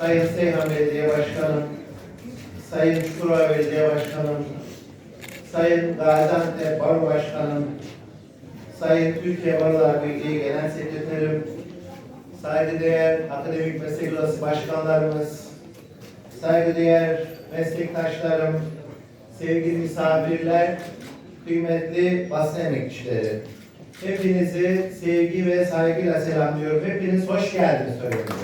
Sayın Seyhan Belediye Başkanım, Sayın Çukurova Belediye Başkanım, Sayın Gaziantep Baro Başkanım, Sayın Türkiye Barolar Birliği Genel Sekreterim, saygıdeğer Akademik Meslek Odası Başkanlarımız, saygıdeğer meslektaşlarım, sevgili misafirler, kıymetli basın emekçileri. Hepinizi sevgi ve saygıyla selamlıyorum. Hepiniz hoş geldiniz söylüyorum.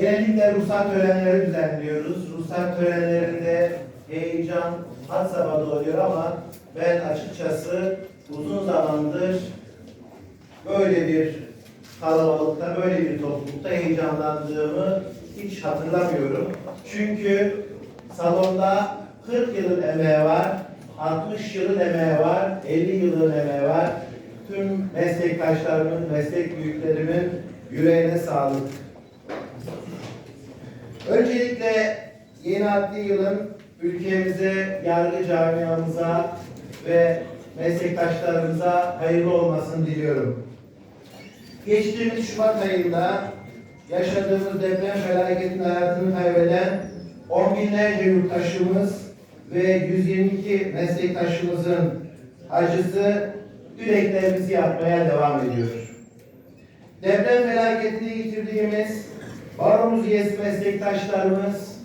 Genellikle ruhsat törenleri düzenliyoruz. Ruhsat törenlerinde heyecan had safhada oluyor ama ben açıkçası uzun zamandır böyle bir kalabalıkta, böyle bir toplulukta heyecanlandığımı hiç hatırlamıyorum. Çünkü salonda 40 yılın emeği var, 60 yılın emeği var, 50 yılın emeği var. Tüm meslektaşlarımın, meslek büyüklerimin yüreğine sağlık. Öncelikle yeni adli yılın ülkemize, yargı camiamıza ve meslektaşlarımıza hayırlı olmasını diliyorum. Geçtiğimiz Şubat ayında yaşadığımız deprem felaketinde hayatını kaybeden on binlerce yurttaşımız ve 122 meslektaşımızın acısı yüreklerimizi yakmaya devam ediyor. Deprem felaketini yitirdiğimiz baromuz üyesi meslektaşlarımız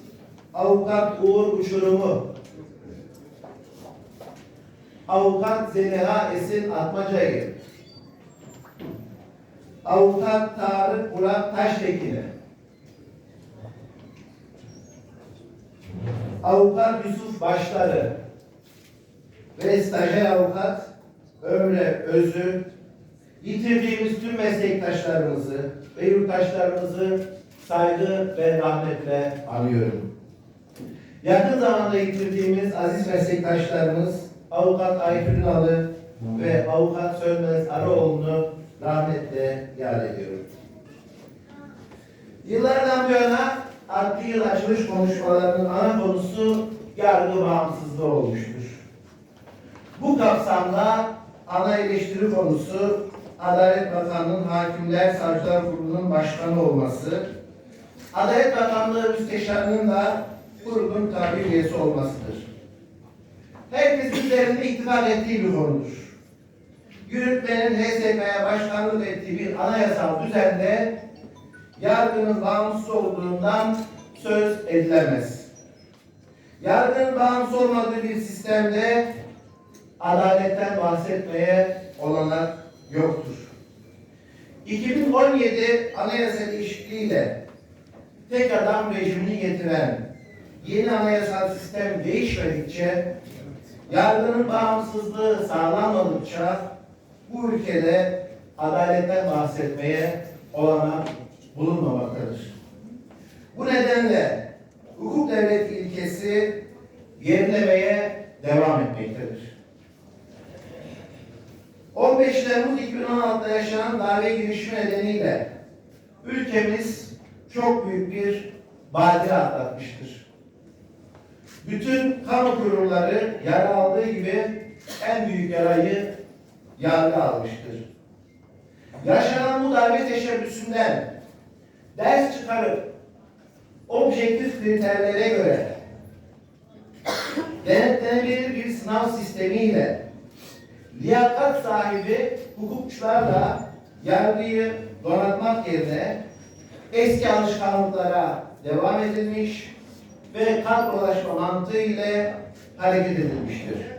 Avukat Uğur Uçurumu, Avukat Zeliha Esin Atmaca'yı, Avukat Tarık Burak Taştekin'i, Avukat Yusuf Başları. Ve stajyer avukat Ömre Özü. Yitirdiğimiz tüm meslektaşlarımızı ve yurttaşlarımızı saygı ve rahmetle anıyorum. Yakın zamanda yitirdiğimiz aziz meslektaşlarımız Avukat Aytül Nalı ve Avukat Sönmez Araoğlu'nu rahmetle yad ediyorum. Yıllardan bu yana adli yıl açılış konuşmalarının ana konusu yargı bağımsızlığı olmuştur. Bu kapsamda ana eleştiri konusu Adalet Bakanlığı'nın Hakimler Savcılar Kurulu'nun başkanı olması, Adalet Bakanlığı Müsteşarı'nın da grubun tabi üyesi olmasıdır. Herkesin üzerinde ittifak ettiği bir konudur. Yürütmenin HSK'ya başkanlık ettiği bir anayasal düzende yargının bağımsız olduğundan söz edilemez. Yargının bağımsız olmadığı bir sistemde adaletten bahsetmeye olanak yoktur. 2017 anayasa değişikliğiyle tek adam rejimini getiren yeni anayasal sistem değişmedikçe, yargının bağımsızlığı sağlanmadıkça bu ülkede adaletten bahsetmeye olanak bulunmamaktadır. Bu nedenle hukuk devleti ilkesi gerilemeye devam etmektedir. 15 Temmuz 2016'da yaşanan darbe girişimi nedeniyle ülkemiz çok büyük bir badire atlatmıştır. Bütün kamu kurumları yara aldığı gibi en büyük yarayı yargı almıştır. Yaşanan bu darbe teşebbüsünden ders çıkarıp objektif kriterlere göre denetlenebilir bir sınav sistemiyle liyakat sahibi hukukçularla yargıyı donatmak yerine eski alışkanlıklara devam edilmiş ve kadrolaşma mantığı ile hareket edilmiştir.